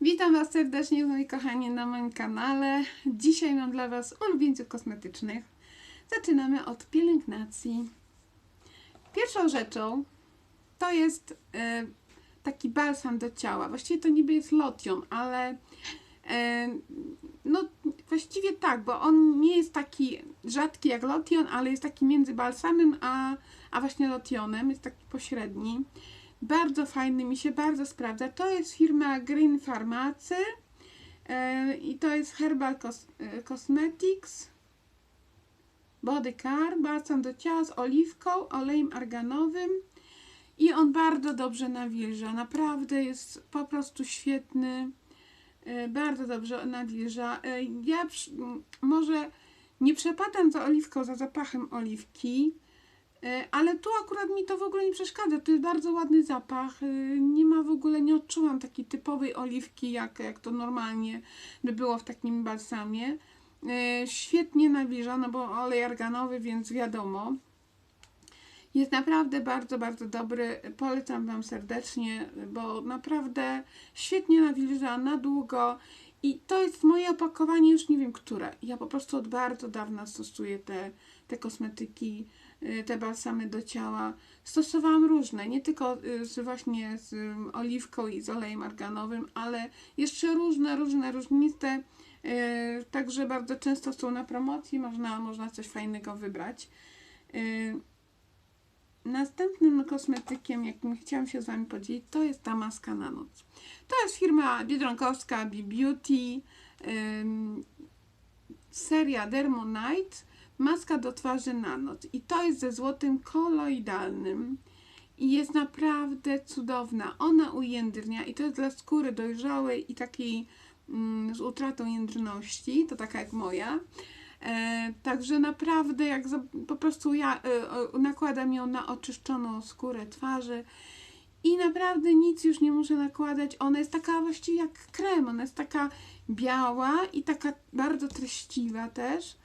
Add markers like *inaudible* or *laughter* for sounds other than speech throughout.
Witam Was serdecznie, moi kochani, na moim kanale. Dzisiaj mam dla Was ulubieńców kosmetycznych. Zaczynamy od pielęgnacji. Pierwszą rzeczą to jest e, taki balsam do ciała. Właściwie to niby jest lotion, ale e, no właściwie tak, bo on nie jest taki rzadki jak lotion, ale jest taki między balsamem a, a właśnie lotionem. Jest taki pośredni. Bardzo fajny, mi się bardzo sprawdza. To jest firma Green Pharmacy e, i to jest Herbal Cos e, Cosmetics Body Care, balsam do ciała z oliwką, olejem arganowym i on bardzo dobrze nawilża. Naprawdę jest po prostu świetny. e, Bardzo dobrze nawilża. Ja może nie przepadam za oliwką, za zapachem oliwki, Ale tu akurat mi to w ogóle nie przeszkadza. To jest bardzo ładny zapach. E, Nie ma w ogóle, nie odczułam takiej typowej oliwki, jak, jak to normalnie by było w takim balsamie. E, Świetnie nawilża, no bo olej arganowy, więc wiadomo. Jest naprawdę bardzo, bardzo dobry. Polecam Wam serdecznie, bo naprawdę świetnie nawilża na długo. I to jest moje opakowanie, już nie wiem które. Ja po prostu od bardzo dawna stosuję te, te kosmetyki, te balsamy do ciała. Stosowałam różne, nie tylko y, z, właśnie z ym, oliwką i z olejem arganowym, ale jeszcze różne, różne, różniste. y, Także bardzo często są na promocji, można, można coś fajnego wybrać. Y, Następnym kosmetykiem, jakim chciałam się z Wami podzielić, to jest ta maska na noc. To jest firma biedronkowska B-Beauty, ym, seria Dermonite, maska do twarzy na noc. I to jest ze złotym koloidalnym. I jest naprawdę cudowna. Ona ujędrnia i to jest dla skóry dojrzałej i takiej mm, z utratą jędrności, to taka jak moja. E, także naprawdę, jak za, po prostu ja e, nakładam ją na oczyszczoną skórę twarzy i naprawdę nic już nie muszę nakładać. Ona jest taka właściwie jak krem, ona jest taka biała i taka bardzo treściwa też.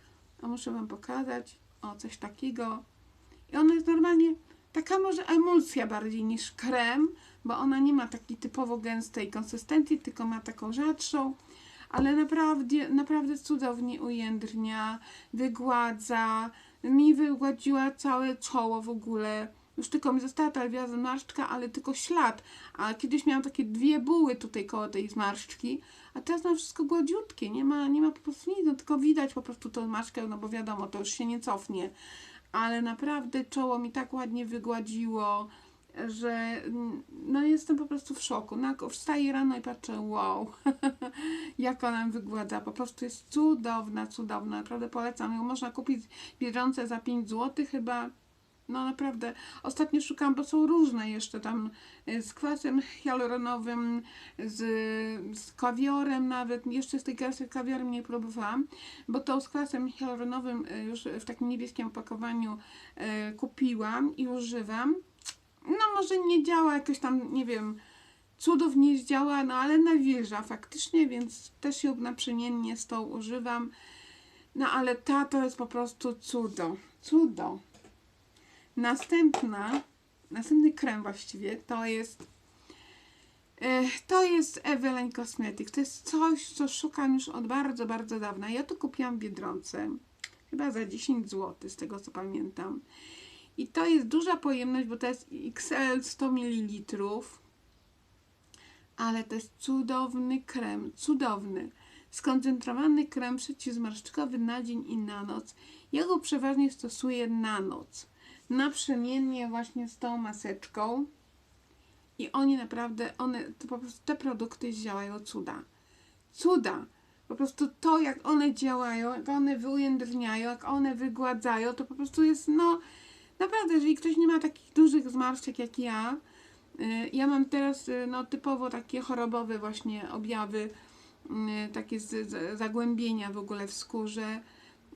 A muszę Wam pokazać. O, coś takiego. I ona jest normalnie taka może emulsja bardziej niż krem, bo ona nie ma takiej typowo gęstej konsystencji, tylko ma taką rzadszą ale naprawdę, naprawdę cudownie ujędrnia, wygładza, mi wygładziła całe czoło w ogóle. Już tylko mi została ta lwia zmarszczka, ale tylko ślad. A kiedyś miałam takie dwie buły tutaj koło tej zmarszczki, a teraz mam wszystko gładziutkie, nie ma, nie ma po prostu nic, no tylko widać po prostu tą zmarszczkę, no bo wiadomo, to już się nie cofnie. Ale naprawdę czoło mi tak ładnie wygładziło, że mm, no jestem po prostu w szoku. No, wstaję rano i patrzę, wow, *laughs* jak ona wygładza. Po prostu jest cudowna, cudowna. Naprawdę polecam ją. Można kupić w Biedronce za 5 zł chyba. No naprawdę. Ostatnio szukałam, bo są różne jeszcze tam y, z kwasem hialuronowym, z, z kawiorem nawet. Jeszcze z tej kasy kawiorem nie próbowałam, bo to z kwasem hialuronowym y, już w takim niebieskim opakowaniu y, kupiłam i używam. No może nie działa jakoś tam, nie wiem, cudów nie zdziała, no ale nawilża faktycznie, więc też ją naprzemiennie z tą używam. No ale ta to jest po prostu cudo. Cudo. Następna, następny krem właściwie to jest e, to jest Evelyn Cosmetics. To jest coś, co szukam już od bardzo, bardzo dawna. Ja to kupiłam w Biedronce. Chyba za 10 zł, z tego co pamiętam. I to jest duża pojemność, bo to jest XL 100 ml. Ale to jest cudowny krem, cudowny. Skoncentrowany krem przeciwzmarszczkowy na dzień i na noc. Ja go przeważnie stosuję na noc. Naprzemiennie właśnie z tą maseczką. I oni naprawdę, one, to po prostu te produkty działają cuda. Cuda! Po prostu to, jak one działają, jak one wyujędrniają, jak one wygładzają, to po prostu jest, no, Naprawdę, jeżeli ktoś nie ma takich dużych zmarszczek jak ja, y, ja mam teraz y, no, typowo takie chorobowe właśnie objawy, y, takie z, z, zagłębienia w ogóle w skórze.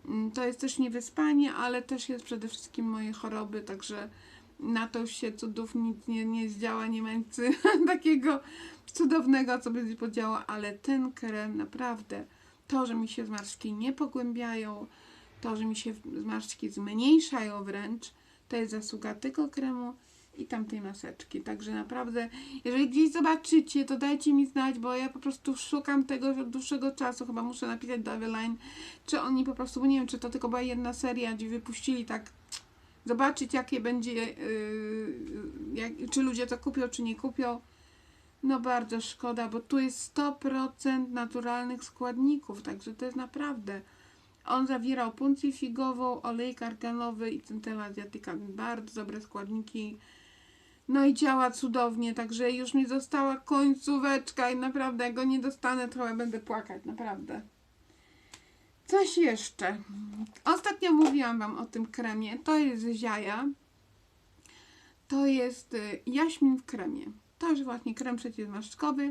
Mm, To jest też niewyspanie, ale też jest przede wszystkim moje choroby, także na to się cudów nic nie, nie zdziała, nie ma nic *laughs* takiego cudownego, co by się podziało, ale ten krem naprawdę, to, że mi się zmarszczki nie pogłębiają, to, że mi się zmarszczki zmniejszają wręcz, to jest zasługa tego kremu i tamtej maseczki. Także naprawdę, jeżeli gdzieś zobaczycie, to dajcie mi znać, bo ja po prostu szukam tego od dłuższego czasu. Chyba muszę napisać do Eveline, czy oni po prostu, bo nie wiem, czy to tylko była jedna seria, gdzie wypuścili tak zobaczyć, jakie będzie, yy, jak, czy ludzie to kupią, czy nie kupią. No bardzo szkoda, bo tu jest 100% naturalnych składników, także to jest naprawdę. On zawierał puncję figową, olej arganowy i centella azjatyka. Bardzo dobre składniki. No i działa cudownie, także już mi została końcóweczka i naprawdę jak go nie dostanę, chyba będę płakać, naprawdę. Coś jeszcze. Ostatnio mówiłam Wam o tym kremie. To jest ziaja. To jest y, jaśmin w kremie. To jest właśnie krem przeciwzmarszczkowy.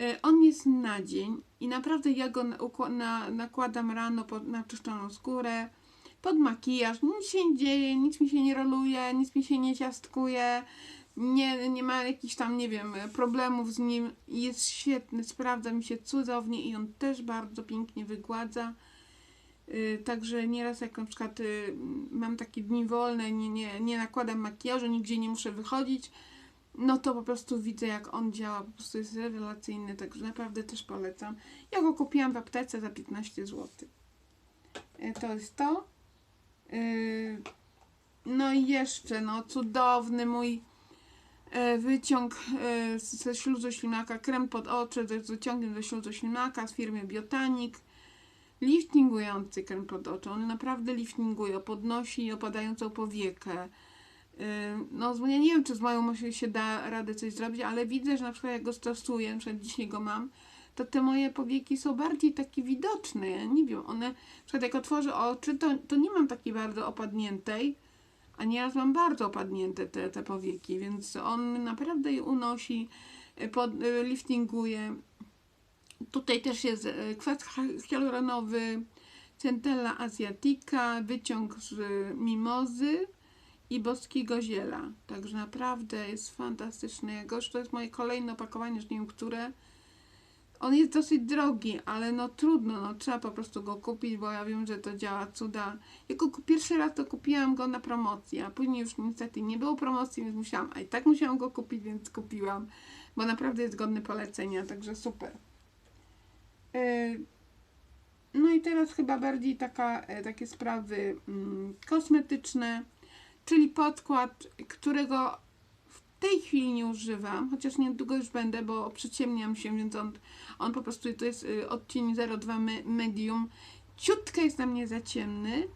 Y, On jest na dzień i naprawdę ja go nakładam rano na czyszczoną skórę, pod makijaż. Nic się nie dzieje, nic mi się nie roluje, nic mi się nie ciastkuje. Nie, nie ma jakichś tam, nie wiem, problemów z nim. Jest świetny, sprawdza mi się cudownie i on też bardzo pięknie wygładza. Y, Także nieraz jak na przykład y, mam takie dni wolne, nie, nie, nie nakładam makijażu, nigdzie nie muszę wychodzić, no to po prostu widzę jak on działa, po prostu jest rewelacyjny, także naprawdę też polecam. Ja go kupiłam w aptece za 15 zł. Y, To jest to. Y, No i jeszcze, no cudowny mój e, wyciąg e, ze śluzu ślimaka, krem pod oczy z wyciągiem ze śluzu ślimaka z firmy Biotanik liftingujący krem pod oczy. On naprawdę liftinguje, podnosi opadającą powiekę. Yy, No, ja nie wiem, czy z moją myślą się da radę coś zrobić, ale widzę, że na przykład jak go stosuję, na przykład dzisiaj go mam, to te moje powieki są bardziej takie widoczne. Ja nie wiem, one, na przykład jak otworzę oczy, to, to nie mam takiej bardzo opadniętej, a nieraz mam bardzo opadnięte te, te powieki, więc on naprawdę je unosi, y, pod, y, liftinguje. Tutaj też jest e, kwas hi- hialuronowy, centella asiatica, wyciąg z e, mimozy i boskiego ziela. Także naprawdę jest fantastyczny. Już to jest moje kolejne opakowanie, już nie wiem które. On jest dosyć drogi, ale no trudno, no trzeba po prostu go kupić, bo ja wiem, że to działa cuda. Jako pierwszy raz to kupiłam go na promocji, a później już niestety nie było promocji, więc musiałam, a i tak musiałam go kupić, więc kupiłam, bo naprawdę jest godny polecenia, także super. Y, No i teraz chyba bardziej taka, e, takie sprawy mm, kosmetyczne, czyli podkład, którego tej chwili nie używam, chociaż niedługo już będę, bo przyciemniam się, więc on, on po prostu to jest y, odcień 02 me- medium. Ciutkę jest na mnie za ciemny,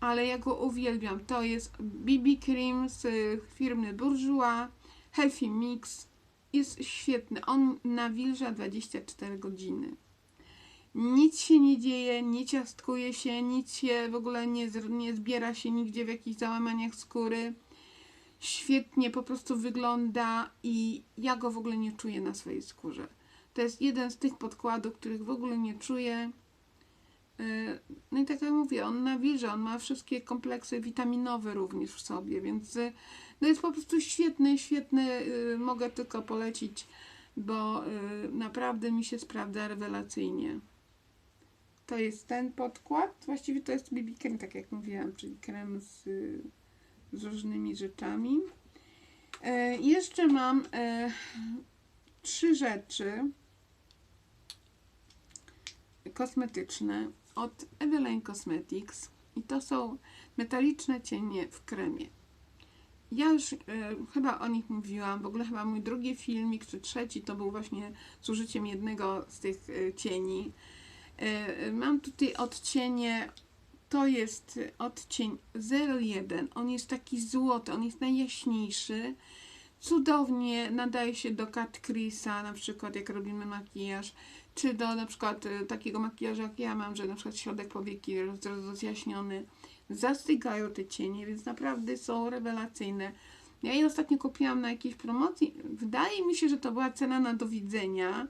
ale ja go uwielbiam. To jest BB Cream z y, firmy Bourjois Healthy Mix. Jest świetny. On nawilża 24 godziny nic się nie dzieje, nie ciastkuje się, nic się w ogóle nie, nie zbiera się nigdzie w jakichś załamaniach skóry. Świetnie po prostu wygląda i ja go w ogóle nie czuję na swojej skórze. To jest jeden z tych podkładów, których w ogóle nie czuję. Yy, No i tak jak mówię, on nawilża, on ma wszystkie kompleksy witaminowe również w sobie, więc yy, no jest po prostu świetny, świetny, yy, mogę tylko polecić, bo naprawdę mi się sprawdza rewelacyjnie. To jest ten podkład. Właściwie to jest BB Cream, tak jak mówiłam, czyli krem z, y, z różnymi rzeczami. E, jeszcze mam e, trzy rzeczy kosmetyczne od Eveline Cosmetics i to są metaliczne cienie w kremie. Ja już e, chyba o nich mówiłam, w ogóle chyba mój drugi filmik, czy trzeci, to był właśnie z użyciem jednego z tych e, cieni. Mam tutaj odcienie, to jest odcień 01. On jest taki złoty, on jest najjaśniejszy. Cudownie nadaje się do Cat Chrisa, na przykład jak robimy makijaż, czy do na przykład e, takiego makijażu jak ja mam, że na przykład środek powieki jest roz- rozjaśniony. Zastygają te cienie, więc naprawdę są rewelacyjne. Ja je ostatnio kupiłam na jakiejś promocji. Wydaje mi się, że to była cena na do widzenia.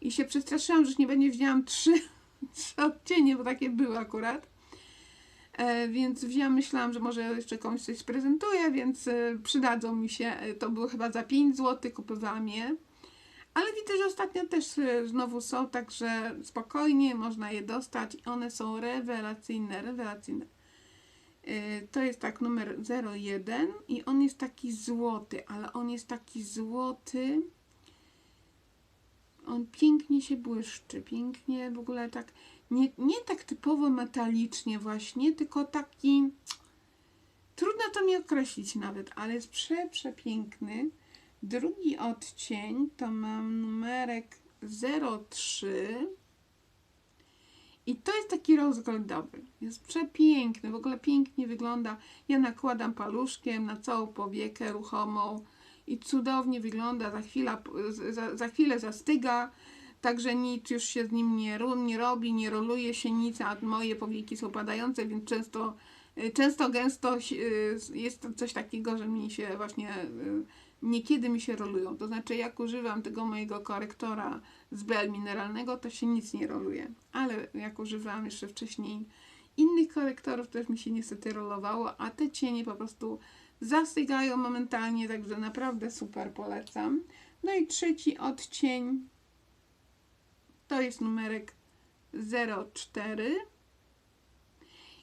I się przestraszyłam, że nie będzie wzięłam trzy, *laughs* trzy odcienie, bo takie były akurat. E, więc wzięłam, myślałam, że może jeszcze komuś coś sprezentuję, więc e, przydadzą mi się. E, to były chyba za 5 zł, kupowałam je. Ale widzę, że ostatnio też znowu są, także spokojnie można je dostać. One są rewelacyjne, rewelacyjne. To jest tak numer 01 i on jest taki złoty, ale on jest taki złoty. On pięknie się błyszczy, pięknie w ogóle tak, nie, nie tak typowo metalicznie właśnie, tylko taki, trudno to mi określić nawet, ale jest prze, przepiękny. Drugi odcień to mam numerek 03 i to jest taki rose goldowy. Jest przepiękny, w ogóle pięknie wygląda. Ja nakładam paluszkiem na całą powiekę ruchomą i cudownie wygląda. Za chwilę, za, za chwilę zastyga, także nic już się z nim nie, nie robi, nie roluje się nic, a moje powieki są padające, więc często, y, często gęsto y, jest coś takiego, że mi się właśnie y, niekiedy mi się rolują. To znaczy, jak używam tego mojego korektora z BL mineralnego, to się nic nie roluje. Ale jak używałam jeszcze wcześniej innych korektorów, też mi się niestety rolowało, a te cienie po prostu zastygają momentalnie, także naprawdę super polecam. No i trzeci odcień to jest numerek 04.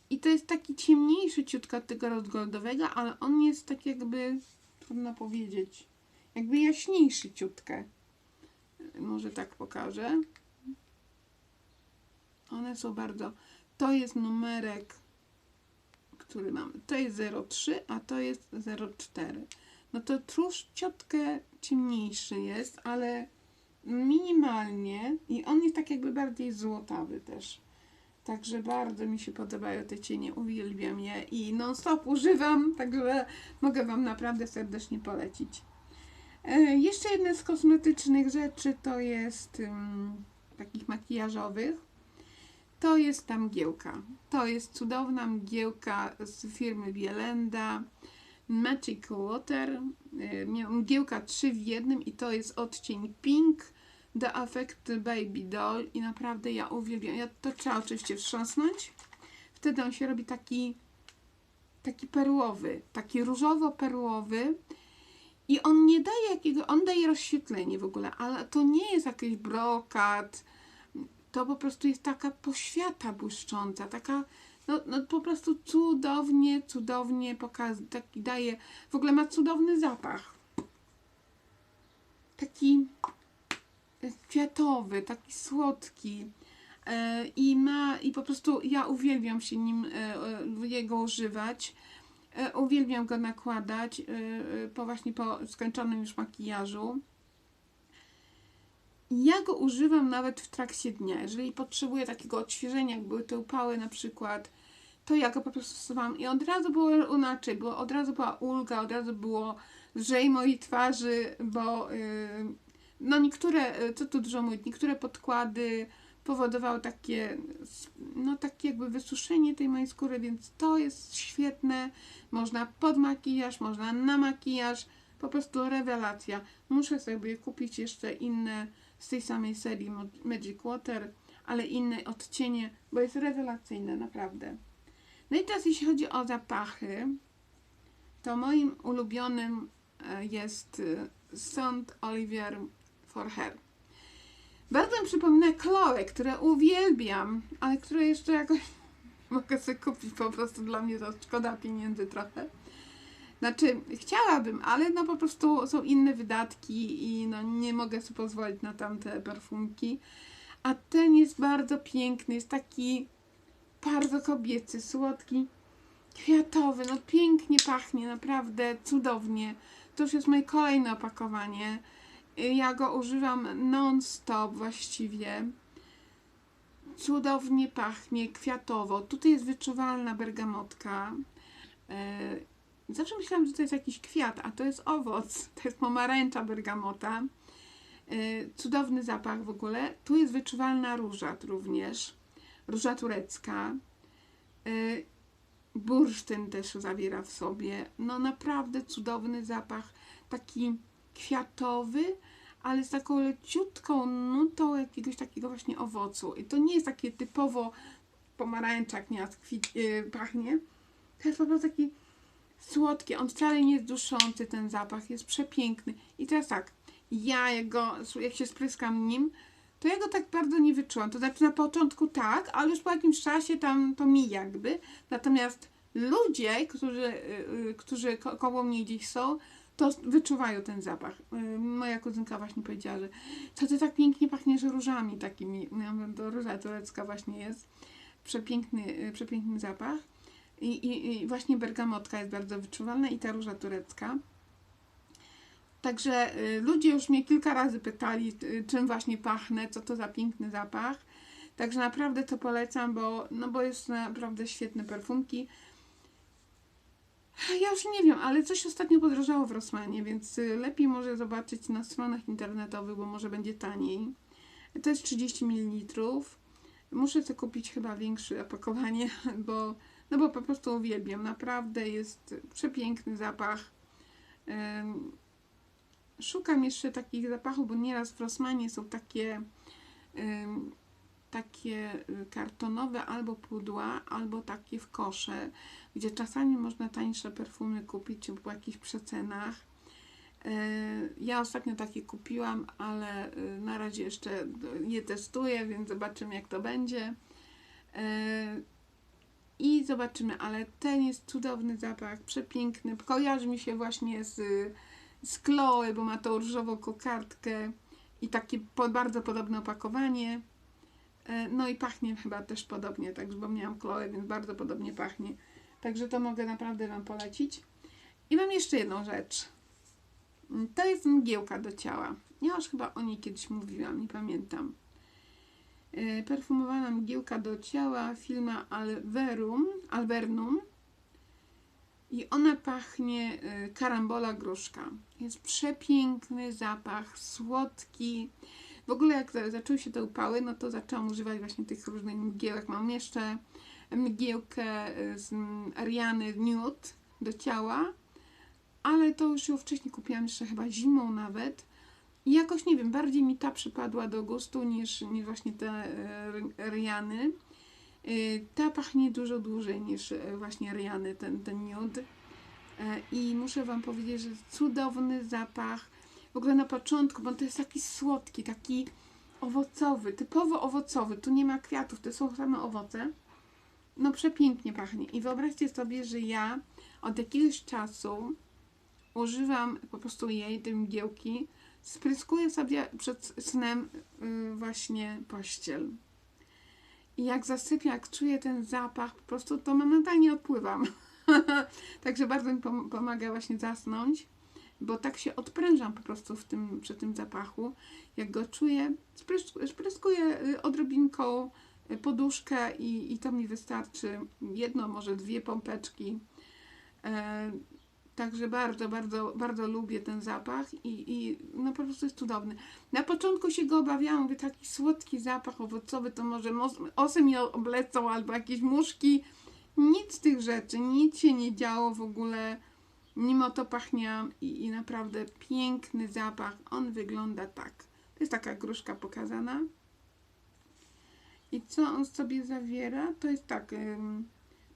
I to jest taki ciemniejszy ciutka tego rozgoldowego, ale on jest tak jakby, trudno powiedzieć, jakby jaśniejszy ciutkę. Może tak pokażę. One są bardzo. To jest numerek, który mamy. To jest 03, a to jest 04. No to trusz ciutkę ciemniejszy jest, ale minimalnie i on jest tak jakby bardziej złotawy też. Także bardzo mi się podobają te cienie, uwielbiam je i non stop używam, także mogę Wam naprawdę serdecznie polecić. E, jeszcze jedna z kosmetycznych rzeczy to jest ym, takich makijażowych. To jest ta mgiełka. To jest cudowna mgiełka z firmy Bielenda. Magic Water. Mia- Mgiełka 3 w jednym i to jest odcień Pink The Affect Baby Doll i naprawdę ja uwielbiam. Ja to trzeba oczywiście wstrząsnąć. Wtedy on się robi taki taki perłowy, taki różowo-perłowy i on nie daje jakiego, on daje rozświetlenie w ogóle, ale to nie jest jakiś brokat, to po prostu jest taka poświata błyszcząca, taka no, no po prostu cudownie, cudownie pokaz, taki daje, w ogóle ma cudowny zapach. Taki kwiatowy, taki słodki. E, I ma, i po prostu ja uwielbiam się nim, e, e, jego używać. Uwielbiam go nakładać po właśnie po skończonym już makijażu. Ja go używam nawet w trakcie dnia. Jeżeli potrzebuję takiego odświeżenia, jak były te upały na przykład, to ja go po prostu stosowałam i od razu było inaczej, bo od razu była ulga, od razu było lżej mojej twarzy, bo yy, no niektóre, y, co tu dużo mówić, niektóre podkłady powodowały takie, no takie jakby wysuszenie tej mojej skóry, więc to jest świetne. Można pod makijaż, można na makijaż, po prostu rewelacja. Muszę sobie kupić jeszcze inne z tej samej serii Magic Water, ale inne odcienie, bo jest rewelacyjne, naprawdę. No i teraz jeśli chodzi o zapachy, to moim ulubionym e, jest e, Saint Olivier for Hair. Bardzo mi przypomina Chloe, które uwielbiam, ale które jeszcze jakoś *laughs* mogę sobie kupić po prostu dla mnie to szkoda pieniędzy trochę. Znaczy, chciałabym, ale no po prostu są inne wydatki i no nie mogę sobie pozwolić na tamte perfumki. A ten jest bardzo piękny, jest taki bardzo kobiecy, słodki, kwiatowy, no pięknie pachnie, naprawdę cudownie. To już jest moje kolejne opakowanie. Ja go używam non-stop właściwie. Cudownie pachnie, kwiatowo. Tutaj jest wyczuwalna bergamotka. Y, Zawsze myślałam, że to jest jakiś kwiat, a to jest owoc. To jest pomarańcza bergamota. Y, Cudowny zapach w ogóle. Tu jest wyczuwalna róża również. Róża turecka. Y, Bursztyn też zawiera w sobie. No naprawdę cudowny zapach. Taki kwiatowy, ale z taką leciutką nutą jakiegoś takiego właśnie owocu. I to nie jest takie typowo pomarańczak nie yy, pachnie. To jest po prostu taki słodki. On wcale nie jest duszący ten zapach. Jest przepiękny. I teraz tak, ja jak, go, jak się spryskam nim, to ja go tak bardzo nie wyczułam. To znaczy na początku tak, ale już po jakimś czasie tam to mi jakby. Natomiast ludzie, którzy, y, y, którzy ko- koło mnie gdzieś są, to wyczuwają ten zapach. Y, Moja kuzynka właśnie powiedziała, że to ty tak pięknie pachniesz różami takimi. Ja mówię, to róża turecka właśnie jest. Przepiękny, y, przepiękny zapach. I, i, I właśnie bergamotka jest bardzo wyczuwalna i ta róża turecka. Także y, ludzie już mnie kilka razy pytali, czym właśnie pachnę, co to za piękny zapach. Także naprawdę to polecam, bo, no bo jest naprawdę świetne perfumki. Ja już nie wiem, ale coś ostatnio podrożało w Rossmanie, więc y, lepiej może zobaczyć na stronach internetowych, bo może będzie taniej. To jest 30 ml. Muszę sobie kupić chyba większe opakowanie, *laughs* bo, no bo po prostu uwielbiam. Naprawdę jest przepiękny zapach. Szukam jeszcze takich zapachów, bo nieraz w Rossmanie są takie takie y, kartonowe albo pudła, albo takie w kosze, gdzie czasami można tańsze perfumy kupić po jakichś przecenach. Y, Ja ostatnio takie kupiłam, ale y, na razie jeszcze je testuję, więc zobaczymy jak to będzie. Y, I zobaczymy, ale ten jest cudowny zapach, przepiękny. Kojarzy mi się właśnie z, z Chloe, bo ma tą różową kokardkę i takie bardzo podobne opakowanie. E, No i pachnie chyba też podobnie, także bo miałam Chloe, więc bardzo podobnie pachnie. Także to mogę naprawdę Wam polecić. I mam jeszcze jedną rzecz. To jest mgiełka do ciała. Ja już chyba o niej kiedyś mówiłam, nie pamiętam. E, Perfumowana mgiełka do ciała firma Alverum, Albernum. I ona pachnie e, karambola gruszka. Jest przepiękny zapach, słodki. W ogóle jak za- zaczęły się te upały, no to zaczęłam używać właśnie tych różnych mgiełek. Mam jeszcze mgiełkę y, z mm, Ariany Nude do ciała, ale to już ją wcześniej kupiłam jeszcze chyba zimą nawet. I jakoś nie wiem, bardziej mi ta przypadła do gustu niż, niż właśnie te y, Riany. Y, Ta pachnie dużo dłużej niż właśnie Riany, ten, ten nude. E, I muszę Wam powiedzieć, że cudowny zapach. W ogóle na początku, bo to jest taki słodki, taki owocowy, typowo owocowy. Tu nie ma kwiatów, to są same owoce. No przepięknie pachnie. I wyobraźcie sobie, że ja od jakiegoś czasu używam po prostu jej, tej mgiełki, spryskuję sobie przed snem y, właśnie pościel. I jak zasypiam, jak czuję ten zapach, po prostu to momentalnie odpływam. *laughs* Także bardzo mi pom- pomaga właśnie zasnąć, bo tak się odprężam po prostu w tym, przy tym zapachu. Jak go czuję, sprys- spryskuję y, odrobinką y, poduszkę i, i to mi wystarczy. Jedno, może dwie pompeczki. E, Także bardzo, bardzo, bardzo lubię ten zapach i, i no po prostu jest cudowny. Na początku się go obawiałam, mówię, taki słodki zapach owocowy, to może osy mnie oblecą albo jakieś muszki. Nic z tych rzeczy, nic się nie działo w ogóle. Mimo to pachniałam i, i naprawdę piękny zapach. On wygląda tak. To jest taka gruszka pokazana. I co on sobie zawiera? To jest tak. Ym,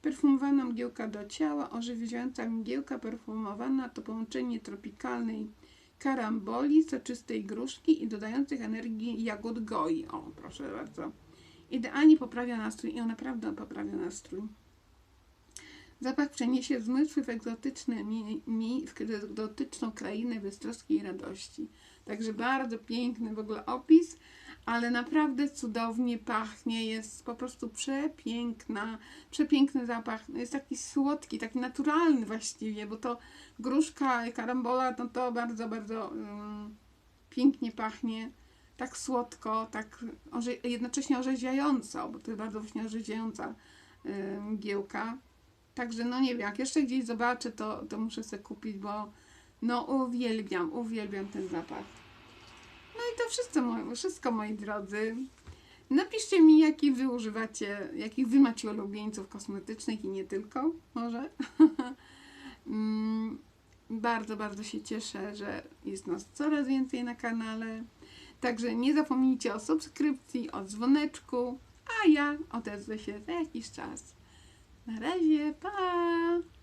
Perfumowana mgiełka do ciała, ożywiająca mgiełka perfumowana to połączenie tropikalnej karamboli, soczystej gruszki i dodających energii jagód goi. O, proszę bardzo. Idealnie poprawia nastrój i on naprawdę poprawia nastrój. Zapach przeniesie zmysły w egzotyczne mi, mi, w egzotyczną krainę beztroski i radości. Także bardzo piękny w ogóle opis, ale naprawdę cudownie pachnie, jest po prostu przepiękna, przepiękny zapach. Jest taki słodki, taki naturalny właściwie, bo to gruszka i karambola, no to bardzo, bardzo um, pięknie pachnie. Tak słodko, tak orze jednocześnie orzeźwiająco, bo to jest bardzo właśnie orzeźwiająca y, mgiełka. Także no nie wiem, jak jeszcze gdzieś zobaczę, to, to muszę sobie kupić, bo no uwielbiam, uwielbiam ten zapach. No i to wszystko, wszystko moi drodzy. Napiszcie mi, jaki wy używacie, jakich wy macie ulubieńców kosmetycznych i nie tylko, może. *laughs* Mm, bardzo, bardzo się cieszę, że jest nas coraz więcej na kanale. Także nie zapomnijcie o subskrypcji, o dzwoneczku, a ja odezwę się za jakiś czas. Na razie, pa!